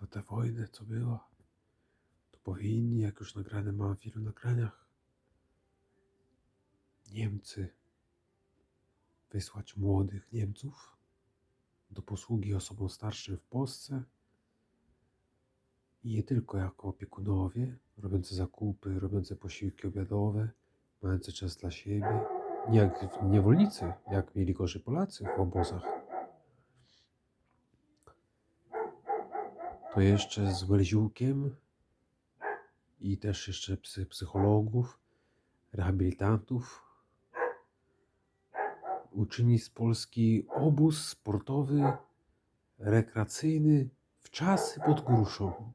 za tę wojnę, co była, to powinni, jak już nagrane mam w wielu nagraniach, Niemcy wysłać młodych Niemców do posługi osobom starszym w Polsce i nie tylko jako opiekunowie, robiące zakupy, robiące posiłki obiadowe, mające czas dla siebie, nie jak niewolnicy, jak mieli gorzej Polacy w obozach. To jeszcze z Welziukiem i też jeszcze psy, psychologów, rehabilitantów uczyni z Polski obóz sportowy, rekreacyjny w czasy pod gruszą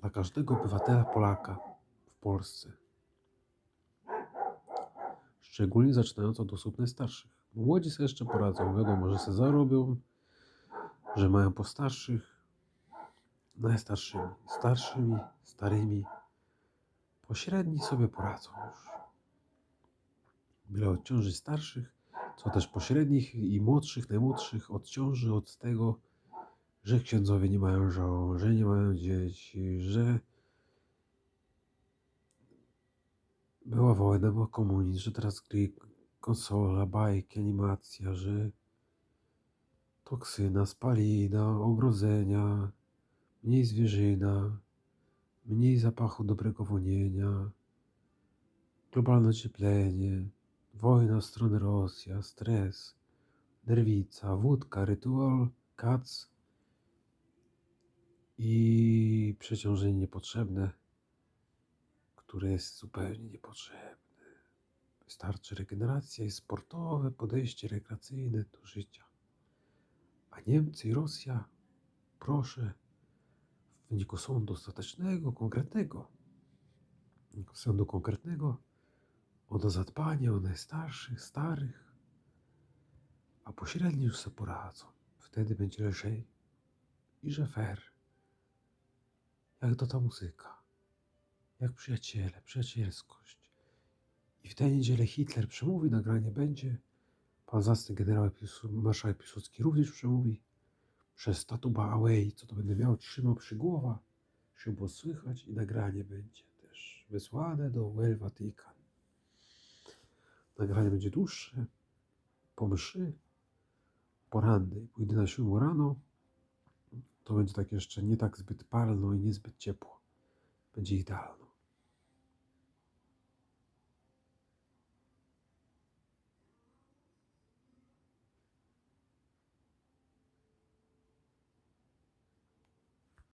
dla każdego obywatela Polaka w Polsce. Szczególnie zaczynając od osób najstarszych. Młodzi sobie jeszcze poradzą, wiadomo, że se zarobią, że mają po starszych, najstarszymi, starszymi, starymi, pośredni sobie poradzą już. Byle odciążyć starszych, co też pośrednich i młodszych, najmłodszych odciąży od tego, że księdzowie nie mają żon, że nie mają dzieci, że była wojna, była komunizm, że teraz gry, konsola, bajki, animacja, że toksyna, spalina, ogrodzenia, mniej zwierzyna, mniej zapachu dobrego wonienia, globalne ocieplenie, wojna w Rosja, stres, nerwica, wódka, rytuał, kac i przeciążenie niepotrzebne, które jest zupełnie niepotrzebne. Wystarczy regeneracja i sportowe podejście rekreacyjne do życia. A Niemcy i Rosja, proszę, w wyniku sądu ostatecznego, konkretnego, w wyniku sądu konkretnego, o to zadbanie o najstarszych, starych, a pośrednio już sobie poradzą. Wtedy będzie lżej i że fair. Jak to ta muzyka, jak przyjaciele, przyjacielskość. I w tę niedzielę Hitler przemówi, nagranie będzie. Pan zastęp generał Piłsu- marszałek Piłsudski również przemówi. Przez Tatuba Away, co to będę miał, trzymał przy głowa, żeby było słychać i nagranie będzie też wysłane do Well Vatican. Nagranie będzie dłuższe, po mszy, porannej. Pójdę na siódmą rano, to będzie tak jeszcze nie tak zbyt palno i niezbyt ciepło. Będzie idealne.